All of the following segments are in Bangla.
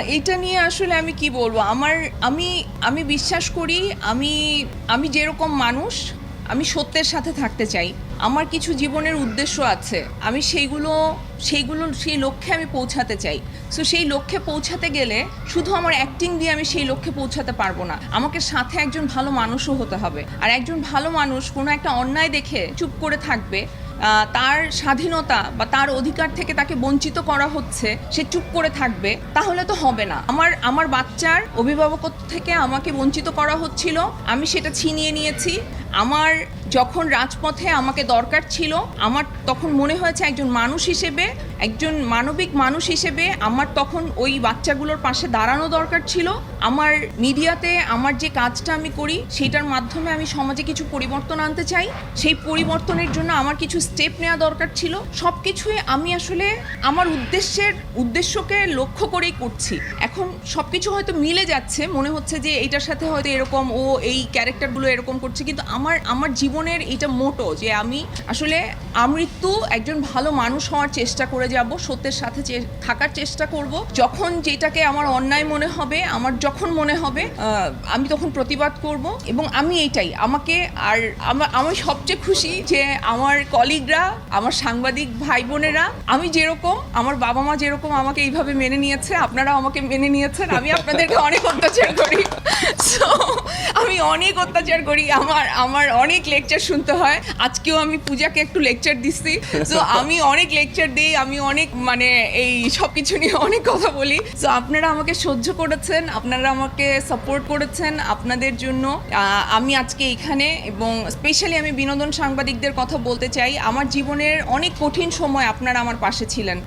এটা নিয়ে আসলে আমি কি বলব? আমার, আমি আমি বিশ্বাস করি, আমি আমি যেরকম মানুষ, আমি সত্যের সাথে থাকতে চাই। আমার কিছু জীবনের উদ্দেশ্য আছে। আমি সেইগুলো সেইগুলো, সেই লক্ষ্যে আমি পৌঁছাতে চাই। সো সেই লক্ষ্যে পৌঁছাতে গেলে শুধু আমার অ্যাক্টিং দিয়ে আমি সেই লক্ষ্যে পৌঁছাতে পারব না। আমাকে সাথে একজন ভালো মানুষও হতে হবে। আর একজন ভালো মানুষ কোনো একটা অন্যায় দেখে চুপ করে থাকবে তার স্বাধীনতা বা তার অধিকার থেকে তাকে বঞ্চিত করা হচ্ছে, সে চুপ করে থাকবে, তাহলে তো হবে না। আমার আমার বাচ্চার অভিভাবকত্ব থেকে আমাকে বঞ্চিত করা হচ্ছিল, আমি সেটা ছিনিয়ে নিয়েছি আমার যখন রাজপথে আমাকে দরকার ছিল, আমার তখন মনে হয়েছে একজন মানুষ হিসেবে, একজন মানবিক মানুষ হিসেবে আমার তখন ওই বাচ্চাগুলোর পাশে দাঁড়ানো দরকার ছিল। আমার মিডিয়াতে আমার যে কাজটা আমি করি, সেটার মাধ্যমে আমি সমাজে কিছু পরিবর্তন আনতে চাই। সেই পরিবর্তনের জন্য আমার কিছু স্টেপ নেওয়া দরকার ছিল। সব কিছুই আমি আসলে আমার উদ্দেশ্যের, উদ্দেশ্যকে লক্ষ্য করেই করছি। এখন সব কিছু হয়তো মিলে যাচ্ছে, মনে হচ্ছে যে এইটার সাথে হয়তো এরকম ও এই ক্যারেক্টারগুলো এরকম করছে, কিন্তু আমার আমার জীবনের এটা মোটো যে আমি আসলে আমৃত্যু একজন ভালো মানুষ হওয়ার চেষ্টা করে যাব সত্যের সাথে থাকার চেষ্টা করব। যখন যেটাকে আমার অন্যায় মনে হবে আমার যখন মনে হবে আমি তখন প্রতিবাদ করব এবং আমি এইটাই। আমাকে আর আমি সবচেয়ে খুশি যে আমার কলিগরা আমার সাংবাদিক ভাই বোনেরা আমি যেরকম আমার বাবা মা যেরকম আমাকে এইভাবে মেনে নিয়েছে আপনারা আমাকে মেনে নিয়েছেন আমি আপনাদেরকে অনেক অত্যাচার করি। So, আমি অনেক অত্যাচার করি আমার আমার অনেক লেকচার শুনতে হয়। আজকেও আমি পূজাকে একটু লেকচার দিচ্ছি। তো আমি অনেক লেকচার দিই আমি অনেক মানে এই সব কিছু নিয়ে অনেক কথা বলি। তো আপনারা আমাকে সহ্য করেছেন আপনারা আমাকে সাপোর্ট করেছেন আপনাদের জন্য। আমি আজকে এখানে এবং স্পেশালি আমি বিনোদন সাংবাদিকদের কথা বলতে চাই। আমার জীবনের অনেক কঠিন সময় আপনারা আমার পাশে ছিলেন।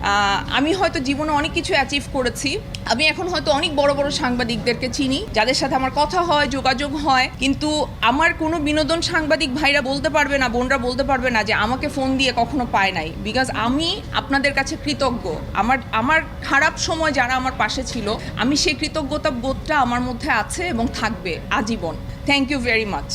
আমি হয়তো জীবনে অনেক কিছু অ্যাচিভ করেছি। আমি এখন হয়তো অনেক বড় বড় সাংবাদিকদেরকে চিনি যাদের সাথে আমার কথা হয় যোগাযোগ হয়। কিন্তু আমার কোনো বিনোদন সাংবাদিক ভাইরা বলতে পারবে না, বোনরা বলতে পারবে না যে আমাকে ফোন দিয়ে কখনো পায় নাই। বিকজ আমি আপনাদের কাছে কৃতজ্ঞ। আমার আমার খারাপ সময় যারা আমার পাশে ছিল, আমি সেই কৃতজ্ঞতা বোধটা আমার মধ্যে আছে এবং থাকবে, আজীবন। Thank you very much